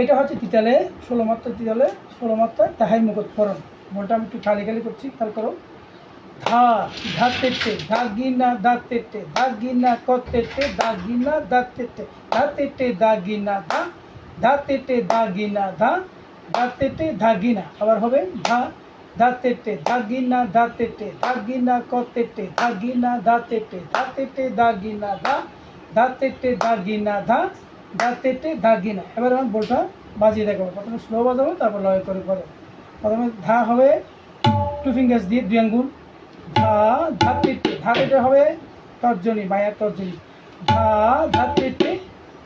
এটা হচ্ছে তিতালে ষোলো মাত্রা তিতালে ষোলো মাত্রা তাহাই মুখত পরন বলটা আমি একটু খালি খালি করছি খেয়াল করো ধা ধা তেটে ধা গিনা দা তেটে ধা গিনা ক তেটে দা গিনা দা তেটে ধা তেটে দা গিনা ধা ধা তেটে দা গিনা ধা ধা তেটে ধা গিনা আবার হবে ধা ধা তেটে ধা গিনা ধা তেটে ধা গিনা ক তেটে ধা গিনা দা তেটে ধা তেটে দা গিনা ধা ধা তেটে দা গিনা ধা ধা তেটে, দা গিনা। এবার আমার বলটা বাজিয়ে দেখাবো প্রথমে স্লো বাজাবো, তারপর লয় করে করে। প্রথমে ধা হবে টু ফিঙ্গার্স দিয়ে দুই আঙ্গুল। ধা ধা তেটে। ধা তেটে হবে তর্জনী, বায়ার তর্জনী। ধা ধা তেটে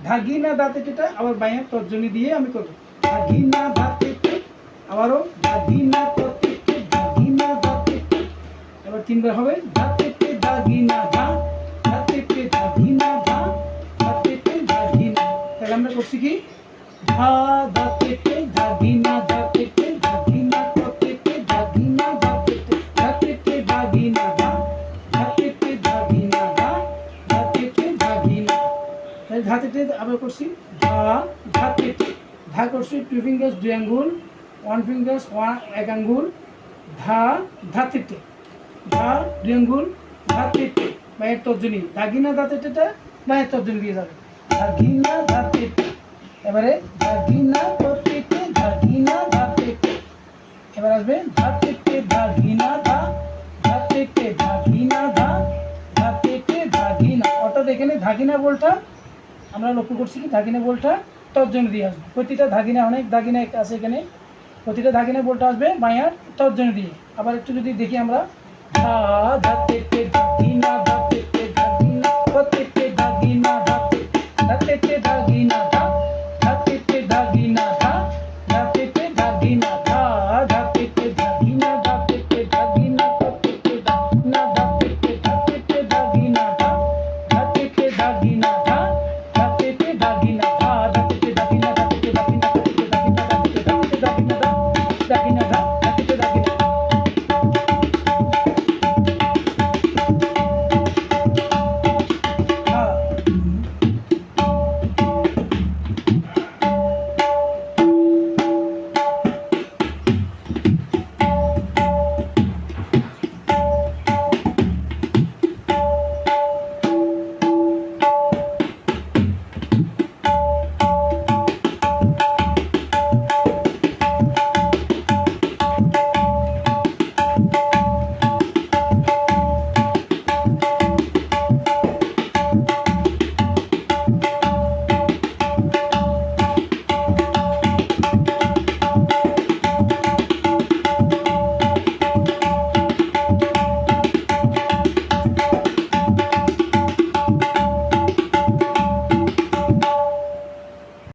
ধাগি না দা তেটেটা আবার বায়ার তর্জনী দিয়ে আমি করব। ধাগি না ধা তেটে, আবারও ধাগি না তেটে ধাগি না ধা তেটে। এবার তিনবার হবে ধা করছি কি ধা ধা তেটে ধাগি না ধা তেটে ধাগি না ত তেটে ধাগি না ধা তেটে ধা তেটে ধাগি না ধা ধা তেটে ধাগি না ধা ধা তেটে ধাগি না তাহলে ধা তেটে আবার করছি ধা ধা তেটে ধা করছি টু ফিঙ্গার্স দুই আঙ্গুল ওয়ান ফিঙ্গার্স ওয়ান এক আঙ্গুল ধা ধা তেটে ধা দুই ধা মায়ের তর্জনী ধা দাগিনা ধা তেটে এবারে দাগিনা তো তেটে দাগিনা ধা তেটে এবার আসবে ধা তেটে দাগিনা ধা ধা তেটে দাগিনা ধা ধা তেটে দাগিনা অর্থাৎ এখানে ধাগিনা বলটা আমরা লক্ষ্য করছি কি? ধাগিনা বলটা তর্জনী দিয়ে আসবে। প্রতিটা ধাগিনা অনেক দাগিনা একটা আছে এখানে। প্রতিটা দাগিনা বলটা আসবে মায়ার তর্জনী দিয়ে। আবার একটু যদি দেখি আমরা ধা ধা তেটে ধা